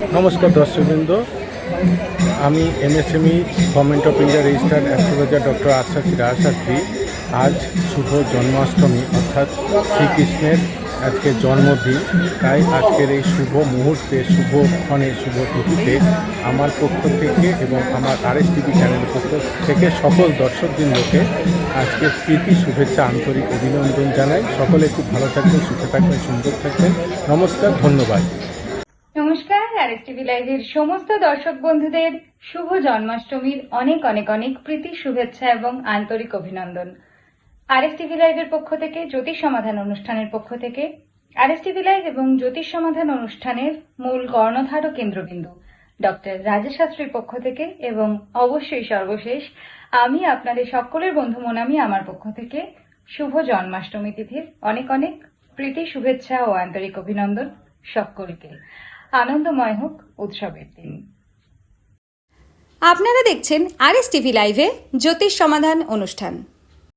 নমস্কার দর্শকবৃন্দ। আমি MSME government of India registered astrologer doctor আশাসী Rajshastri আজ শুভ জন্মাষ্টমী, অর্থাৎ শ্রীকৃষ্ণের আজকে জন্মদিন। তাই আজকের এই শুভ মুহূর্তে, শুভ ক্ষণে, শুভ তিথিতে আমার পক্ষ থেকে এবং আমার আর এস টিভি চ্যানেলের পক্ষ থেকে সকল দর্শকবৃন্দকে আজকে প্রীতি শুভেচ্ছা, আন্তরিক অভিনন্দন জানাই। সকলে খুব ভালো থাকবেন, সুখে থাকবেন, সুন্দর থাকবেন। নমস্কার, ধন্যবাদ। টিভি লাইভের সমস্ত দর্শক বন্ধুদের শুভ জন্মাষ্টমীর অনেক অনেক অনেক প্রীতি, শুভেচ্ছা এবং আন্তরিক অভিনন্দন। আর টিভি লাইভের পক্ষ থেকে, জ্যোতিষ সমাধান অনুষ্ঠানের পক্ষ থেকে আর টিভি লাইভ এবং জ্যোতিষ সমাধান অনুষ্ঠানের মূল কর্ণধার ও কেন্দ্রবিন্দু, ডক্টর রাজেশ শাস্ত্রীর পক্ষ থেকে এবং অবশ্যই সর্বশেষ, আমি আপনাদের সকলের বন্ধু মনামি আমার পক্ষ থেকে শুভ জন্মাষ্টমী তিথির অনেক অনেক প্রীতি, শুভেচ্ছা ও আন্তরিক অভিনন্দন সকলকে। আনন্দময় হোক উৎসবের দিন। আপনারা দেখছেন আর এস টিভি লাইভে জ্যোতিষ সমাধান অনুষ্ঠান।